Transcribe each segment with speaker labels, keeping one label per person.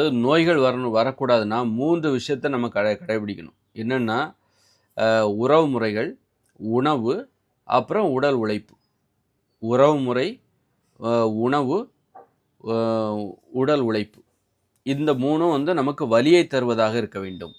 Speaker 1: அதாவது நோய்கள் வரணும் வரக்கூடாதுன்னா மூன்று விஷயத்தை நம்ம கடை கடைபிடிக்கணும். என்னென்னா உறவு முறைகள் உணவு அப்புறம் உடல் உழைப்பு. உறவு முறை உணவு உடல் உழைப்பு. இந்த மூணும் வந்து நமக்கு வலியை தருவதாக இருக்க வேண்டும்.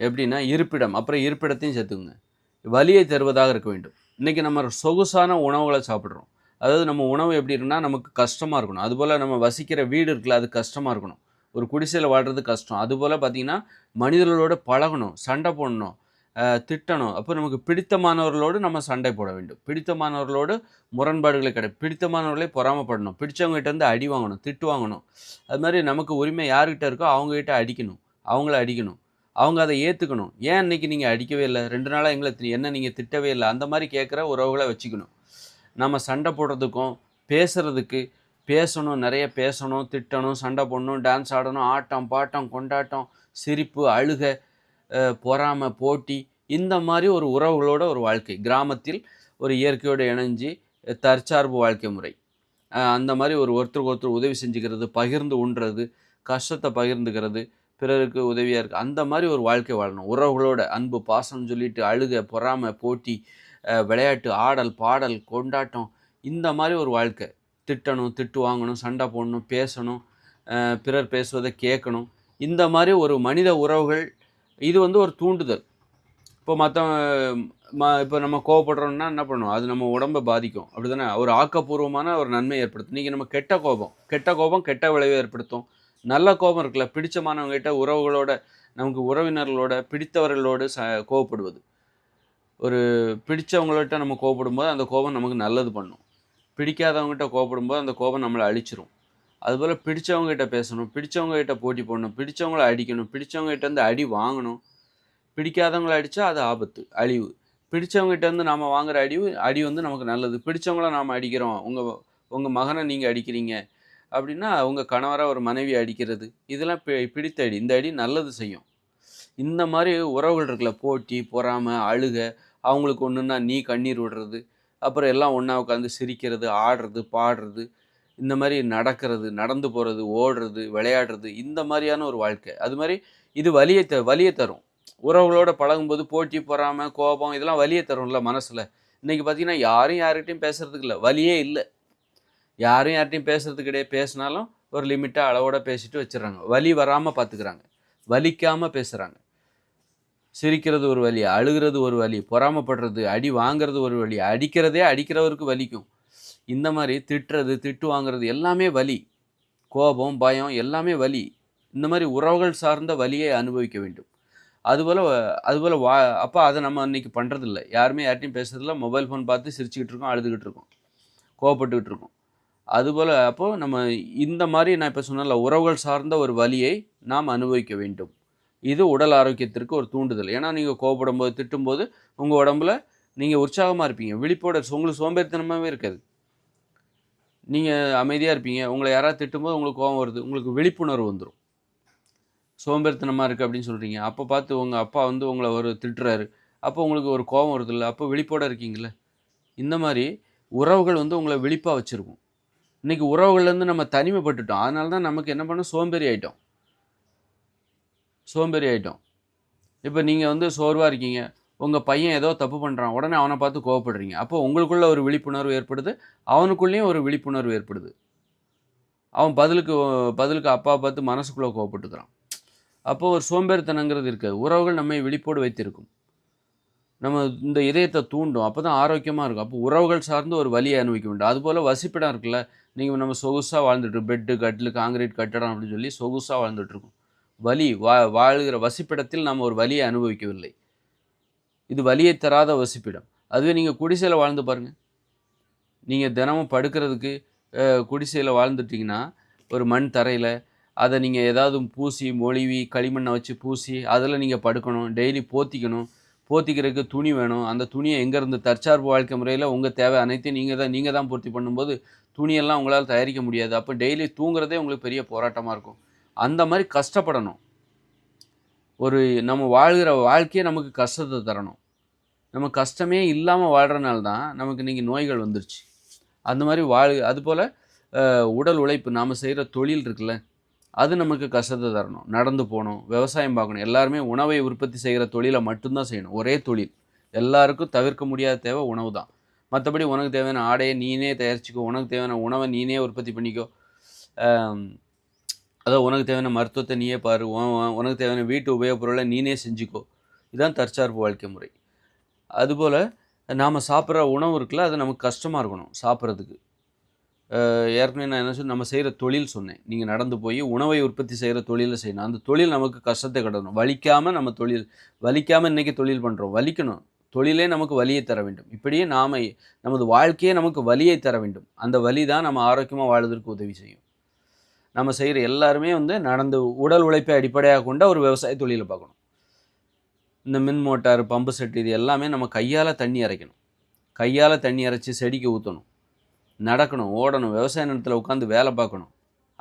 Speaker 1: எப்படின்னா இருப்பிடம் அப்புறம் இருப்பிடத்தையும் சேர்த்துக்குங்க. வலியை தருவதாக இருக்க வேண்டும். இன்றைக்கி நம்ம சொகுசான உணவுகளை சாப்பிட்றோம். அதாவது நம்ம உணவு எப்படி இருக்குன்னா நமக்கு கஷ்டமாக இருக்கணும். அதுபோல் நம்ம வசிக்கிற வீடு இருக்குல்ல அது கஷ்டமாக இருக்கணும். ஒரு குடிசையில் வாழ்கிறது கஷ்டம். அதுபோல் பார்த்திங்கன்னா மனிதர்களோட பழகணும் சண்டை போடணும் திட்டணும். அப்போ நமக்கு பிடித்தமானவர்களோடு நம்ம சண்டை போட வேண்டும். பிடித்தமானவர்களோடு முரண்பாடுகளை கிடை பிடித்தமானவர்களே பொறாமப்படணும். பிடிச்சவங்ககிட்ட இருந்து அடி வாங்கணும் திட்டு வாங்கணும். அது மாதிரி நமக்கு உரிமை யார்கிட்ட இருக்கோ அவங்ககிட்ட அடிக்கணும். அவங்கள அடிக்கணும். அவங்க அதை ஏற்றுக்கணும் ஏன் இன்றைக்கி நீங்கள் அடிக்கவே இல்லை? ரெண்டு நாளாக எங்களை என்ன நீங்கள் திட்டவே இல்லை? அந்த மாதிரி கேட்குற உறவுகளை வச்சுக்கணும். நம்ம சண்டை போடுறதுக்கும் பேசுகிறதுக்கு பேசணும் நிறைய பேசணும் திட்டணும் சண்டை போடணும் டான்ஸ் ஆடணும் ஆட்டம் பாட்டம் கொண்டாட்டம் சிரிப்பு அழுக பொறாமை போட்டி இந்த மாதிரி ஒரு உறவுகளோட ஒரு வாழ்க்கை. கிராமத்தில் ஒரு இயற்கையோடு இணைஞ்சு தற்சார்பு வாழ்க்கை முறை. அந்த மாதிரி ஒரு ஒருத்தருக்கு ஒருத்தர் உதவி செஞ்சுக்கிறது பகிர்ந்து உண்றது கஷ்டத்தை பகிர்ந்துக்கிறது பிறருக்கு உதவியாக இருக்குது அந்த மாதிரி ஒரு வாழ்க்கை வாழணும். உறவுகளோட அன்பு பாசம்னு சொல்லிட்டு அழுக பொறாமை போட்டி விளையாட்டு ஆடல் பாடல் கொண்டாட்டம் இந்த மாதிரி ஒரு வாழ்க்கை. திட்டணும் திட்டு வாங்கணும் சண்டை போடணும் பேசணும் பிறர் பேசுவதை கேட்கணும். இந்த மாதிரி ஒரு மனித உறவுகள் இது வந்து ஒரு தூண்டுதல். இப்போ மற்ற ம இப்போ நம்ம கோவப்படுறோம்னா என்ன பண்ணுவோம்? அது நம்ம உடம்பை பாதிக்கும். அப்படி தானே ஒரு ஆக்கப்பூர்வமான ஒரு நன்மை ஏற்படுத்தும். இன்றைக்கி நம்ம கெட்ட கோபம். கெட்ட கோபம் கெட்ட விளைவை ஏற்படுத்தும். நல்ல கோபம் இருக்குல்ல? பிடிச்சமானவங்ககிட்ட உறவுகளோட நமக்கு உறவினர்களோட பிடித்தவர்களோடு ச கோவப்படுவது. ஒரு பிடிச்சவங்கள்ட்ட நம்ம கோவப்படும்போது அந்த கோபம் நமக்கு நல்லது பண்ணும். பிடிக்காதவங்ககிட்ட கோபப்படும்போது அந்த கோபம் நம்மளை அழிச்சிரும். அதுபோல் பிடிச்சவங்ககிட்ட பேசணும் பிடிச்சவங்ககிட்ட போட்டி போடணும் பிடிச்சவங்கள அடிக்கணும் பிடிச்சவங்ககிட்ட இருந்து அடி வாங்கணும். பிடிக்காதவங்கள அடித்தா அது ஆபத்து அழிவு. பிடிச்சவங்ககிட்ட இருந்து நாம் வாங்குகிற அடிவு அடி வந்து நமக்கு நல்லது. பிடிச்சவங்கள நாம் அடிக்கிறோம் உங்கள் உங்கள் மகனை நீங்கள் அடிக்கிறீங்க அப்படின்னா உங்கள் கணவராக ஒரு மனைவி அடிக்கிறது. இதெல்லாம் பி- பிடித்த அடி. இந்த அடி நல்லது செய்யும். இந்த மாதிரி உறவுகள் இருக்கல போட்டி பொறாமை அழுக அவங்களுக்கு ஒன்றுன்னா நீ கண்ணீர் விடுறது. அப்புறம் எல்லாம் ஒன்றா உட்காந்து சிரிக்கிறது ஆடுறது பாடுறது இந்த மாதிரி நடக்கிறது நடந்து போகிறது ஓடுறது விளையாடுறது இந்த மாதிரியான ஒரு வாழ்க்கை. அது மாதிரி இது வலியை த வலியை தரும். உறவுகளோட பழகும்போது போட்டி பொறாமல் கோபம் இதெல்லாம் வலியை தரும்ல மனசில். இன்றைக்கி பார்த்தீங்கன்னா யாரும் யார்கிட்டையும் பேசுறதுக்கு இல்லை. வலியே இல்லை. யாரும் யார்கிட்டையும் பேசுறது கிடையாது. பேசினாலும் ஒரு லிமிட்டாக அளவோட பேசிட்டு வச்சிடுறாங்க. வலி வராமல் பார்த்துக்கிறாங்க வலிக்காமல் பேசுகிறாங்க சிரிக்கிறது ஒரு வலி அழுகிறது ஒரு வலி பொறாமப்படுறது அடி வாங்குறது ஒரு வழி அடிக்கிறதே அடிக்கிறவருக்கு வலிக்கும். இந்த மாதிரி திட்டுறது திட்டு வாங்குறது எல்லாமே வலி. கோபம் பயம் எல்லாமே வலி. இந்த மாதிரி உறவுகள் சார்ந்த வலியை அனுபவிக்க வேண்டும். அதுபோல் அதுபோல் வா அப்போ அதை நம்ம அன்றைக்கி பண்ணுறதில்ல யாருமே யார்ட்டையும் பேசுறதில்ல. மொபைல் ஃபோன் பார்த்து சிரிச்சுக்கிட்டு இருக்கோம் அழுதுகிட்டு இருக்கோம். கோவப்பட்டுக்கிட்டு இருக்கோம். அதுபோல் அப்போது நம்ம இந்த மாதிரி நான் இப்போ சொன்னல உறவுகள் சார்ந்த ஒரு வலியை நாம் அனுபவிக்க வேண்டும். இது உடல் ஆரோக்கியத்திற்கு ஒரு தூண்டுதல். ஏன்னா நீங்கள் கோபப்படும் போது திட்டும்போது உங்கள் உடம்புல நீங்கள் உற்சாகமாக இருப்பீங்க. விழிப்போட உங்களுக்கு சோம்பேறித்தனமாகவே இருக்காது. நீங்கள் அமைதியாக இருப்பீங்க. உங்களை யாராவது திட்டும்போது உங்களுக்கு கோபம் வருது. உங்களுக்கு விழிப்புணர்வு வந்துடும் சோம்பேறித்தனமாக இருக்குது அப்படின்னு சொல்கிறீங்க அப்போ பார்த்து உங்கள் அப்பா வந்து உங்களை ஒரு திட்டுறாரு. அப்போ உங்களுக்கு ஒரு கோபம் வருது இல்லை அப்போ விழிப்போட இருக்கீங்களே இந்த மாதிரி உறவுகள் வந்து உங்களை விழிப்பாக வச்சுருக்கும். இன்றைக்கி உறவுகள்லேருந்து நம்ம தனிமைப்பட்டுட்டோம். அதனால தான் நமக்கு என்ன பண்ணோம் சோம்பேறி ஆயிட்டோம். சோம்பேறி ஆயிட்டோம் இப்போ நீங்கள் வந்து சோர்வாக இருக்கீங்க. உங்கள் பையன் ஏதோ தப்பு பண்ணுறான் உடனே அவனை பார்த்து கோவப்படுறீங்க. அப்போ உங்களுக்குள்ள ஒரு விழிப்புணர்வு ஏற்படுது. அவனுக்குள்ளேயும் ஒரு விழிப்புணர்வு ஏற்படுது. அவன் பதிலுக்கு பதிலுக்கு அப்பா பார்த்து மனசுக்குள்ளே கோவப்பட்டுக்கிறான். அப்போ ஒரு சோம்பேறித்தனங்கிறது இருக்காது. உறவுகள் நம்மை விழிப்போடு வைத்திருக்கும். நம்ம இந்த இதயத்தை தூண்டும். அப்போ தான் ஆரோக்கியமாக இருக்கும். அப்போ உறவுகள் சார்ந்து ஒரு வலியை அனுபவிக்க வேண்டும். அதுபோல் வசிப்பிடம் இருக்குல்ல. நீங்கள் நம்ம சொகுசாக வாழ்ந்துட்டு பெட்டு கட்டில் காங்கிரீட் கட்டடம் அப்படின்னு சொல்லி சொகுசாக வாழ்ந்துட்டுருக்கோம் வலி வா வாழ்கிற வசிப்பிடத்தில் நாம் ஒரு வலியை அனுபவிக்கவில்லை. இது வலியை தராத வசிப்பிடம். அதுவே நீங்கள் குடிசையில் வாழ்ந்து பாருங்கள் நீங்கள் தினமும் படுக்கிறதுக்கு குடிசையில் வாழ்ந்துட்டிங்கன்னா ஒரு மண் தரையில் அதை நீங்கள் ஏதாவது பூசி மொழிவி களிமண்ணை வச்சு பூசி அதில் நீங்கள் படுக்கணும். டெய்லி போத்திக்கணும். போத்திக்கிறதுக்கு துணி வேணும். அந்த துணியை எங்கேருந்து தற்சார்பு வாழ்க்கை முறையில் உங்கள் தேவை அனைத்தையும் நீங்கள் தான் நீங்கள் தான் பூர்த்தி பண்ணும்போது துணியெல்லாம் உங்களால் தயாரிக்க முடியாது. அப்போ டெய்லி தூங்குறதே உங்களுக்கு பெரிய போராட்டமாக இருக்கும். அந்த மாதிரி கஷ்டப்படணும். ஒரு நம்ம வாழ்கிற வாழ்க்கையே நமக்கு கஷ்டத்தை தரணும். நம்ம கஷ்டமே இல்லாமல் வாழ்கிறனால தான் நமக்கு இன்றைக்கி நோய்கள் வந்துருச்சு. அந்த மாதிரி வாழ் அதுபோல் உடல் உழைப்பு நாம் செய்கிற தொழில் இருக்குல்ல அது நமக்கு கஷ்டத்தை தரணும். நடந்து போகணும் விவசாயம் பார்க்கணும் எல்லாருமே உணவை உற்பத்தி செய்கிற தொழிலை மட்டும்தான் செய்யணும். ஒரே தொழில். எல்லாருக்கும் தவிர்க்க முடியாத தேவை உணவு தான். மற்றபடி உனக்கு தேவையான ஆடையை நீனே தயாரிச்சுக்கோ உனக்கு தேவையான உணவை நீனே உற்பத்தி பண்ணிக்கோ. அதான் உனக்கு தேவையான மருத்துவத்தை நீயே பாரு உனக்கு தேவையான வீட்டு உபயோகப் பொருளை நீனே செஞ்சுக்கோ. இதுதான் தற்சார்பு வாழ்க்கை முறை. அதுபோல் நாம் சாப்பிட்ற உணவு இருக்குல்ல அது நமக்கு கஷ்டமாக இருக்கணும் சாப்பிட்றதுக்கு. ஏற்கனவே நான் என்ன சொன்ன நம்ம செய்கிற தொழில் சொன்னேன். நீங்கள் நடந்து போய் உணவை உற்பத்தி செய்கிற தொழிலை செய்யணும். அந்த தொழில் நமக்கு கஷ்டத்தை கடணும். வலிக்காமல் நம்ம தொழில் வலிக்காமல் இன்றைக்கி தொழில் பண்ணுறோம் வலிக்கணும். தொழிலே நமக்கு வலியை தர வேண்டும். இப்படியே நாம் நமது வாழ்க்கையே நமக்கு வலியை தர வேண்டும். அந்த வலி தான் நம்ம ஆரோக்கியமாக வாழ்வதற்கு உதவி செய்யும். நம்ம செய்கிற எல்லாருமே வந்து நடந்து உடல் உழைப்பை அடிப்படையாக கொண்ட ஒரு விவசாய தொழிலை பார்க்கணும். இந்த மின் மோட்டார் பம்பு செட் இது எல்லாமே நம்ம கையால் தண்ணி இறைக்கணும் கையால் தண்ணி இறைச்சி செடிக்கு ஊற்றணும் நடக்கணும் ஓடணும் விவசாய நிலத்தில் உட்காந்து வேலை பார்க்கணும்.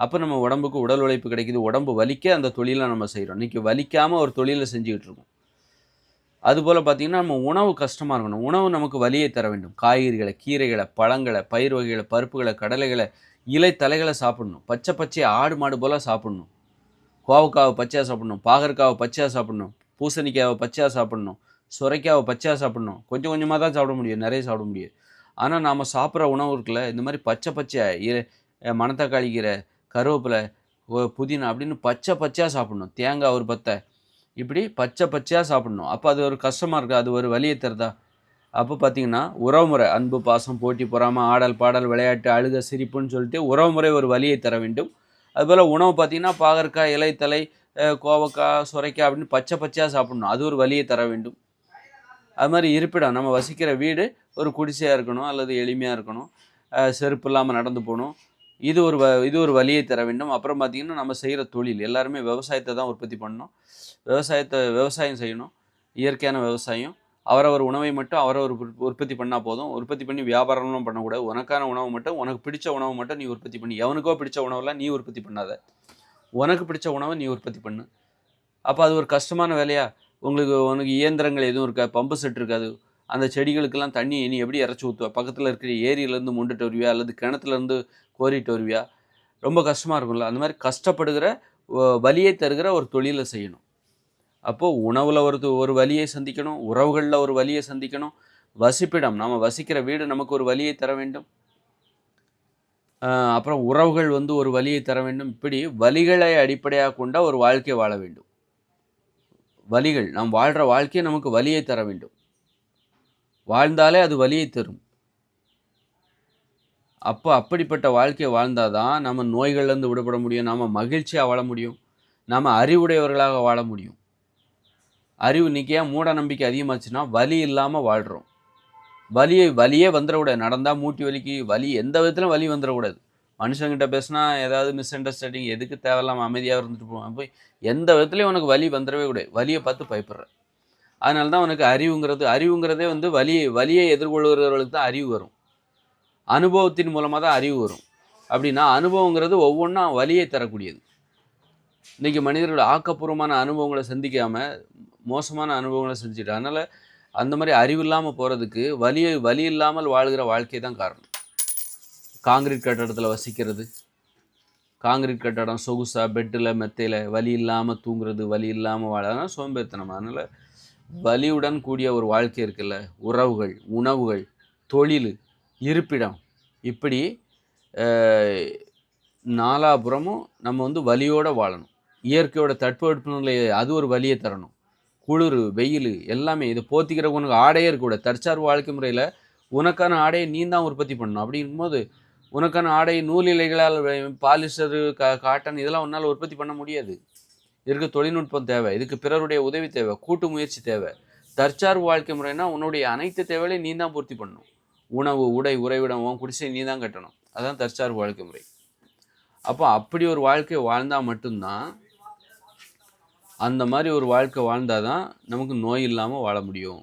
Speaker 1: அப்போ நம்ம உடம்புக்கு உடல் உழைப்பு கிடைக்குது. உடம்பு வலிக்க அந்த தொழிலை நம்ம செய்கிறோம் இன்றைக்கி வலிக்காமல் ஒரு தொழிலை செஞ்சுக்கிட்டு இருக்கோம். அதுபோல் பார்த்திங்கன்னா நம்ம உணவு கஷ்டமாக இருக்கணும். உணவு நமக்கு வலியை தர வேண்டும். காய்கறிகளை கீரைகளை பழங்களை பயிர் வகைகளை பருப்புகளை கடலைகளை இலை தலைகளை சாப்பிடணும். பச்சை பச்சையை ஆடு மாடு போல் சாப்பிடணும். கோவக்காவை பச்சையாக சாப்பிடணும். பாகற்காவை பச்சையாக சாப்பிடணும். பூசணிக்காவை பச்சையாக சாப்பிடணும். சுரைக்காவை பச்சையாக சாப்பிடணும். கொஞ்சம் கொஞ்சமாக தான் சாப்பிட முடியும். நிறைய சாப்பிட முடியும். ஆனால் நாம் சாப்பிட்ற உணவு இருக்குல்ல இந்த மாதிரி பச்சை பச்சையாக மணத்தக்காளி கீரை கருவேப்பிலை புதினா அப்படின்னு பச்சை பச்சையாக சாப்பிடணும். தேங்காய் ஒரு பத்தை. இப்படி பச்சை பச்சையாக சாப்பிடணும். அப்போ அது ஒரு கஷ்டமாக இருக்குது அது ஒரு வலியை தருதா? அப்போ பார்த்தீங்கன்னா உறவுமுறை அன்பு பாசம் போட்டி பொறாமல் ஆடல் பாடல் விளையாட்டு அழுக சிரிப்புன்னு சொல்லிட்டு உறவுமுறை ஒரு வழியை தர வேண்டும். அதுபோல் உணவு பார்த்தீங்கன்னா பாகற்காய் இலைத்தலை கோவக்காய் சுரைக்காய் அப்படின்னு பச்சை பச்சையாக சாப்பிடணும். அது ஒரு வழியை தர வேண்டும். அது மாதிரி இருப்பிடம் நம்ம வசிக்கிற வீடு ஒரு குடிசையாக இருக்கணும் அல்லது எளிமையாக இருக்கணும். செருப்பு இல்லாமல் நடந்து போகணும். இது ஒரு வ இது ஒரு வழியை தர வேண்டும். அப்புறம் பார்த்திங்கன்னா நம்ம செய்கிற தொழில் எல்லாருமே விவசாயத்தை தான் உற்பத்தி பண்ணணும். விவசாயத்தை விவசாயம் செய்யணும். இயற்கையான விவசாயம். அவரவர் உணவை மட்டும் அவரவர் உற்பத்தி பண்ணால் போதும். உற்பத்தி பண்ணி வியாபாரம்லாம் பண்ணக்கூடாது. உனக்கான உணவு மட்டும் உனக்கு பிடிச்ச உணவு மட்டும் நீ உற்பத்தி பண்ணி. எவனுக்கோ பிடிச்ச உணவெல்லாம் நீ உற்பத்தி பண்ணாத. உனக்கு பிடிச்ச உணவை நீ உற்பத்தி பண்ணு. அப்போ அது ஒரு கஷ்டமான வேலையா? உங்களுக்கு உனக்கு இயந்திரங்கள் எதுவும் இருக்கா பம்பு செட் இருக்காது. அந்த செடிகளுக்கெல்லாம் தண்ணி நீ எப்படி இறச்சி ஊற்றுவ பக்கத்தில் இருக்கிற ஏரியிலேருந்து முண்டுட்டு வருவியா? அல்லது கிணத்துலேருந்து கோரிட்டு வருவியா? ரொம்ப கஷ்டமாக இருக்கும்ல. அந்த மாதிரி கஷ்டப்படுகிற வலியை தருகிற ஒரு தொழிலை செய்யணும். அப்போது உணவில் ஒரு ஒரு வலியை சந்திக்கணும் உறவுகளில் ஒரு வலியை சந்திக்கணும் வசிப்பிடம் நம்ம வசிக்கிற வீடு நமக்கு ஒரு வலியை தர வேண்டும். அப்புறம் உறவுகள் வந்து ஒரு வலியை தர வேண்டும். இப்படி வலிகளை அடிப்படையாக கொண்ட ஒரு வாழ்க்கை வாழ வேண்டும். வலிகள் நாம் வாழ்கிற வாழ்க்கையை நமக்கு வலியை தர வேண்டும். வாழ்ந்தாலே அது வலியை தரும். அப்போ அப்படிப்பட்ட வாழ்க்கையை வாழ்ந்தால் தான் நம்ம நோய்கள்லேருந்து விடுபட முடியும் நாம் மகிழ்ச்சியாக வாழ முடியும் நாம் அறிவுடையவர்களாக வாழ முடியும். அறிவு இன்னைக்கு மூட நம்பிக்கை அதிகமாச்சுன்னா வலி இல்லாமல் வாழ்கிறோம் வலியை வலியே வந்துடக்கூடாது. நடந்தால் மூட்டி வலிக்கு வலி எந்த விதத்திலும் வலி வந்துடக்கூடாது. மனுஷங்கிட்ட பேசினா ஏதாவது மிஸ் அண்டர்ஸ்டாண்டிங் எதுக்கு தேவையில்லாமல் அமைதியாக இருந்துட்டு போவான் போய் எந்த விதத்துலையும் உனக்கு வலி வந்துடவே கூடாது. வலியை பார்த்து பயப்படுற. அதனால தான் உனக்கு அறிவுங்கிறது அறிவுங்கிறதே வந்து வலி வலியை எதிர்கொள்கிறவர்களுக்கு தான் அறிவு வரும். அனுபவத்தின் மூலமாக தான் அறிவு வரும். அப்படின்னா அனுபவங்கிறது ஒவ்வொன்றா வலியை தரக்கூடியது. இன்றைக்கி மனிதர்கள் ஆக்கப்பூர்வமான அனுபவங்களை சந்திக்காமல் மோசமான அனுபவங்களை செஞ்சுட்டு அதனால் அந்த மாதிரி அறிவு இல்லாமல் போகிறதுக்கு வலியை வலி இல்லாமல் வாழ்கிற வாழ்க்கை தான் காரணம். காங்கிரீட் கட்டடத்தில் வசிக்கிறது காங்கிரீட் கட்டடம் சொகுசாக பெட்டில் மெத்தையில் வலி இல்லாமல் தூங்குறது வலி இல்லாமல் வாழ சோம்பேறித்தனம். அதனால் வலியுடன் கூடிய ஒரு வாழ்க்கை இருக்குல்ல உறவுகள் உணவுகள் தொழில் இருப்பிடம். இப்படி நாலாபுறமும் நம்ம வந்து வலியோடு வாழணும். இயற்கையோட தட்பவெட்பநிலை அது ஒரு வலியை தரணும். குளிர் வெயில் எல்லாமே இதை போத்திக்கிற உனக்கு ஆடையே இருக்கக்கூடாது. தற்சார்பு வாழ்க்கை முறையில் உனக்கான ஆடையை நீ தான் உற்பத்தி பண்ணணும். அப்படிங்கும் போது உனக்கான ஆடை நூல் இலைகளால் பாலிஸ்டரு கா காட்டன் இதெல்லாம் உன்னால் உற்பத்தி பண்ண முடியாது. இதுக்கு தொழில்நுட்பம் தேவை. இதுக்கு பிறருடைய உதவி தேவை. கூட்டு முயற்சி தேவை. தற்சார்பு வாழ்க்கை முறைனா உன்னுடைய அனைத்து தேவைகளையும் நீ தான் பூர்த்தி பண்ணணும். உணவு உடை உறைவிடம் உன் குடிசை நீ தான் கட்டணும். அதுதான் தற்சார்பு வாழ்க்கை முறை. அப்போ அப்படி ஒரு வாழ்க்கை வாழ்ந்தால் மட்டும்தான் அந்த மாதிரி ஒரு வாழ்க்கை வாழ்ந்தால் தான் நமக்கு நோய் இல்லாமல் வாழ முடியும்.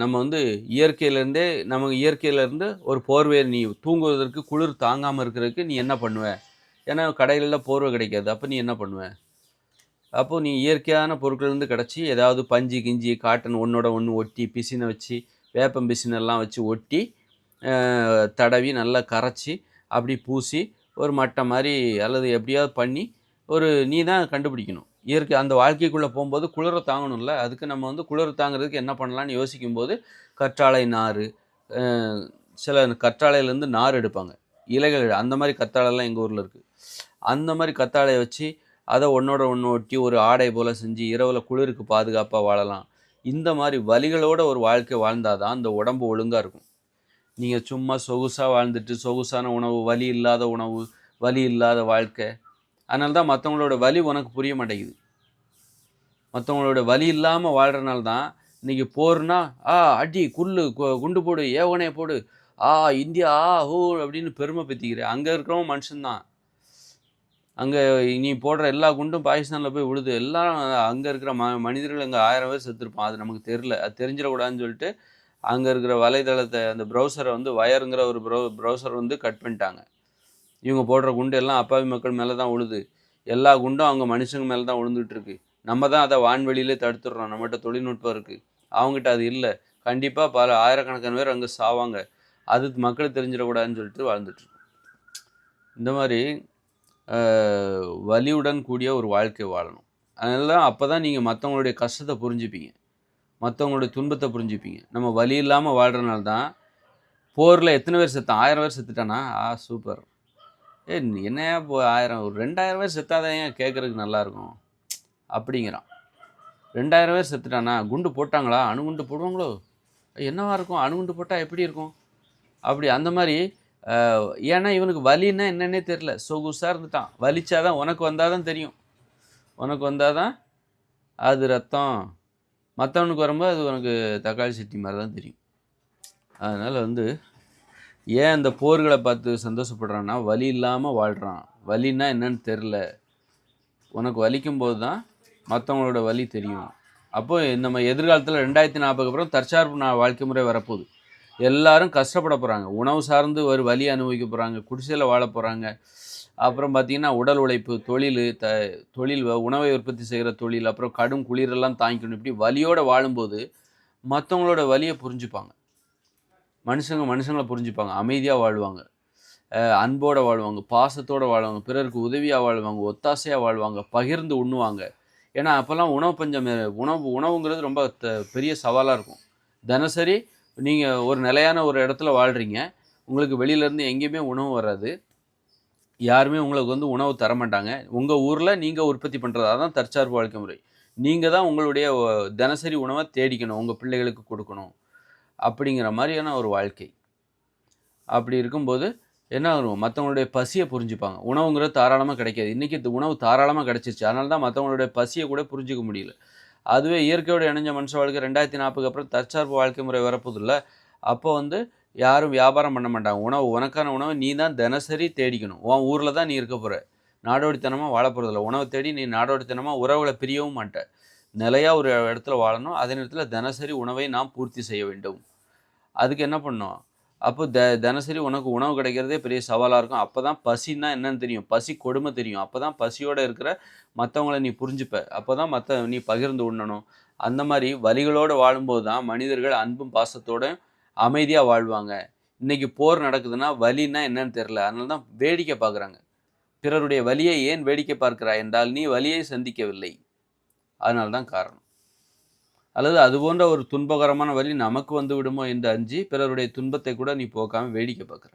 Speaker 1: நம்ம வந்து இயற்கையிலேருந்தே நமக்கு இயற்கையிலேருந்து ஒரு போர்வையை நீ தூங்குவதற்கு குளிர் தாங்காமல் இருக்கிறதுக்கு நீ என்ன பண்ணுவ? ஏன்னா கடைகளில் போர்வை கிடைக்காது. அப்போ நீ என்ன பண்ணுவ? அப்போ நீ இயற்கையான பொருட்கள்லேருந்து கிடச்சி ஏதாவது பஞ்சு கிஞ்சி காட்டன் ஒன்றோட ஒன்று ஒட்டி பிசினை வச்சு வேப்பம் பிசினெல்லாம் வச்சு ஒட்டி தடவி நல்லா கரைச்சி அப்படி பூசி ஒரு மட்டை மாதிரி அல்லது எப்படியாவது பண்ணி ஒரு நீ தான் கண்டுபிடிக்கணும். இயற்கை அந்த வாழ்க்கைக்குள்ளே போகும்போது குளிர தாங்கணும்ல. அதுக்கு நம்ம வந்து குளிர தாங்கிறதுக்கு என்ன பண்ணலான்னு யோசிக்கும்போது கற்றாழை நார் சில கற்றாழையிலேருந்து நார் எடுப்பாங்க. இலைகள் அந்த மாதிரி கத்தாழைலாம் எங்கள் ஊரில் இருக்குது அந்த மாதிரி கத்தாழையை வச்சு அதை ஒன்றோட ஒன்று ஒட்டி ஒரு ஆடை போல் செஞ்சு இரவில் குளிருக்கு பாதுகாப்பாக வாழலாம். இந்த மாதிரி வலிகளோட ஒரு வாழ்க்கை வாழ்ந்தால் தான் அந்த உடம்பு ஒழுங்காக இருக்கும். நீங்கள் சும்மா சொகுசாக வாழ்ந்துட்டு சொகுசான உணவு வலி இல்லாத உணவு வலி இல்லாத வாழ்க்கை அதனால தான் மற்றவங்களோட வலி உனக்கு புரிய மாட்டேங்குது. மற்றவங்களோட வலி இல்லாமல் வாழ்கிறனால தான் இன்றைக்கி போர்னா ஆ அடி குள்ளு கு- குண்டு போடு ஏவனையை போடு. ஆ இந்தியா ஆ ஹூ அப்படின்னு பெருமை பற்றிக்கிற அங்கே இருக்கிறவன் மனுஷன்தான். அங்கே நீ போடுற எல்லா குண்டும் பாகிஸ்தானில் போய் விழுது. எல்லாம் அங்கே இருக்கிற ம மனிதர்கள் அங்கே ஆயிரம் பேர் செத்துருப்பான். அது நமக்கு தெரில அது தெரிஞ்சிடக்கூடாதுன்னு சொல்லிட்டு அங்கே இருக்கிற வலைதளத்தை அந்த ப்ரௌசரை வந்து வயருங்கிற ஒரு ப்ரௌ ப்ரௌசர் வந்து கட் பண்ணிட்டாங்க. இவங்க போடுற குண்டு எல்லாம் அப்பாவி மக்கள் மேலே தான் உழுது. எல்லா குண்டும் அவங்க மனுஷங்க மேலே தான் விழுந்துட்டு இருக்கு. நம்ம தான் அதை வான்வெளியிலே தடுத்துடுறோம். நம்மகிட்ட தொழில்நுட்பம் இருக்குது அவங்ககிட்ட அது இல்லை. கண்டிப்பாக பல ஆயிரக்கணக்கான பேர் அங்கே சாவாங்க. அது மக்களுக்கு தெரிஞ்சிடக்கூடாதுன்னு சொல்லிட்டு வாழ்ந்துட்டுருக்கோம் இந்த மாதிரி வலியுடன் கூடிய ஒரு வாழ்க்கை வாழணும். அதனால அப்போ தான் நீங்கள் மற்றவங்களுடைய கஷ்டத்தை புரிஞ்சுப்பீங்க. மற்றவங்களுடைய துன்பத்தை புரிஞ்சுப்பீங்க. நம்ம வலி இல்லாமல் வாழ்கிறனால தான் போரில் எத்தனை பேர் செத்தான்? ஆயிரம் பேர் செத்துட்டானா? ஆ சூப்பர். ஏ என்னையா இப்போ ஆயிரம் ஒரு ரெண்டாயிரம் பேர் செத்தாதான் ஏன் கேட்குறதுக்கு நல்லாயிருக்கும்? அப்படிங்கிறான். ரெண்டாயிரம் பேர் செத்துட்டானா? குண்டு போட்டாங்களா? அணுகுண்டு போடுவாங்களோ? என்னவா இருக்கும்? அணுகுண்டு போட்டால் எப்படி இருக்கும்? அப்படி அந்த மாதிரி ஏன்னா இவனுக்கு வலின்னா என்னன்னே தெரில சொகுசாக இருந்துட்டான். வலிச்சாதான் உனக்கு வந்தால் தான் தெரியும். உனக்கு வந்தால் தான் அது ரத்தம். மற்றவனுக்கு வரும்போது அது உனக்கு தக்காளி சட்டி மாதிரி தான் தெரியும். அதனால் வந்து ஏன் அந்த போர்களை பார்த்து சந்தோஷப்படுறான்னா வலி இல்லாமல் வாழ்கிறான் வலின்னா என்னன்னு தெரில உனக்கு வலிக்கும் போது தான் மற்றவங்களோட வலி தெரியும். அப்போ நம்ம எதிர்காலத்தில் ரெண்டாயிரத்தி நாற்பதுக்கு அப்புறம் தற்சார்பு நான் வாழ்க்கை முறை வரப்போகுது. எல்லாரும் கஷ்டப்பட போகிறாங்க உணவு சார்ந்து ஒரு வலி அனுபவிக்க போகிறாங்க குடிசையில் வாழ போகிறாங்க அப்புறம் பார்த்திங்கன்னா உடல் உழைப்பு தொழில் த தொழில் வ- உணவை உற்பத்தி செய்கிற தொழில் அப்புறம் கடும் குளிரெல்லாம் தாங்கிக்கணும். இப்படி வலியோடு வாழும்போது மற்றவங்களோட வலியை புரிஞ்சுப்பாங்க. மனுஷங்க மனுஷங்களை புரிஞ்சுப்பாங்க. அமைதியாக வாழ்வாங்க. அன்போடு வாழ்வாங்க. பாசத்தோடு வாழ்வாங்க. பிறருக்கு உதவியாக வாழ்வாங்க. ஒத்தாசையாக வாழ்வாங்க. பகிர்ந்து உண்ணுவாங்க. ஏன்னா அப்போல்லாம் உணவு பஞ்சம் உணவு உணவுங்கிறது ரொம்ப த- பெரிய சவாலாக இருக்கும். தினசரி நீங்கள் ஒரு நிலையான ஒரு இடத்துல வாழ்கிறீங்க உங்களுக்கு வெளியிலேருந்து எங்கேயுமே உணவு வராது. யாருமே உங்களுக்கு வந்து உணவு தர மாட்டாங்க உங்கள் ஊரில் நீங்கள் உற்பத்தி பண்ணுறது அதான் தற்சார்பு வாழ்க்கை முறை. நீங்கள் தான் உங்களுடைய தினசரி உணவை தேடிக்கணும். உங்கள் பிள்ளைகளுக்கு கொடுக்கணும். அப்படிங்கிற மாதிரியான ஒரு வாழ்க்கை. அப்படி இருக்கும்போது என்ன ஆகும்? மற்றவங்களுடைய பசியை புரிஞ்சுப்பாங்க. உணவுங்கிறது தாராளமாக கிடைக்காது. இன்றைக்கி இந்த உணவு தாராளமாக கிடச்சிருச்சு. அதனால தான் மற்றவங்களுடைய பசியை கூட புரிஞ்சிக்க முடியல. அதுவே இயற்கையோடு இணைஞ்ச மனுஷ வாழ்க்கை ரெண்டாயிரத்தி நாற்பதுக்கு அப்புறம் தற்சார்பு வாழ்க்கை முறை வரப்போதில்ல அப்போ வந்து யாரும் வியாபாரம் பண்ண மாட்டாங்க. உணவு உனக்கான உணவை நீ தான் தினசரி தேடிக்கணும். உன் ஊரில் தான் நீ இருக்க போகிற நாடோடித்தனமாக வாழ போகிறதில்ல உணவை தேடி நீ நாடோடித்தனமாக உறவுகளை பிரியவும் மாட்ட. நிலையாக ஒரு இடத்துல வாழணும். அதே நேரத்தில் தினசரி உணவை நாம் பூர்த்தி செய்ய வேண்டும். அதுக்கு என்ன பண்ணும்? அப்போ த தினசரி உனக்கு உணவு கிடைக்கிறதே பெரிய சவாலாக இருக்கும். அப்போ தான் பசின்னா என்னன்னு தெரியும். பசி கொடுமை தெரியும். அப்போ தான் பசியோடு இருக்கிற மற்றவங்கள நீ புரிஞ்சுப்ப. அப்போ தான் மற்ற நீ பகிர்ந்து உண்ணணும். அந்த மாதிரி வலிகளோடு வாழும்போது தான் மனிதர்கள் அன்பும் பாசத்தோடு அமைதியாக வாழ்வாங்க. இன்றைக்கி போர் நடக்குதுன்னா வலின்னா என்னன்னு தெரில அதனால தான் வேடிக்கை பார்க்குறாங்க. பிறருடைய வலியை ஏன் வேடிக்கை பார்க்கிறாய் என்றால் நீ வலியை சந்திக்கவில்லை. அதனால தான் காரணம். அல்லது அது போன்ற ஒரு துன்பகரமான வழி நமக்கு வந்து விடுமோ என்று அஞ்சி பிறருடைய துன்பத்தை கூட நீ போக்காமல் வேடிக்கை பார்க்குற.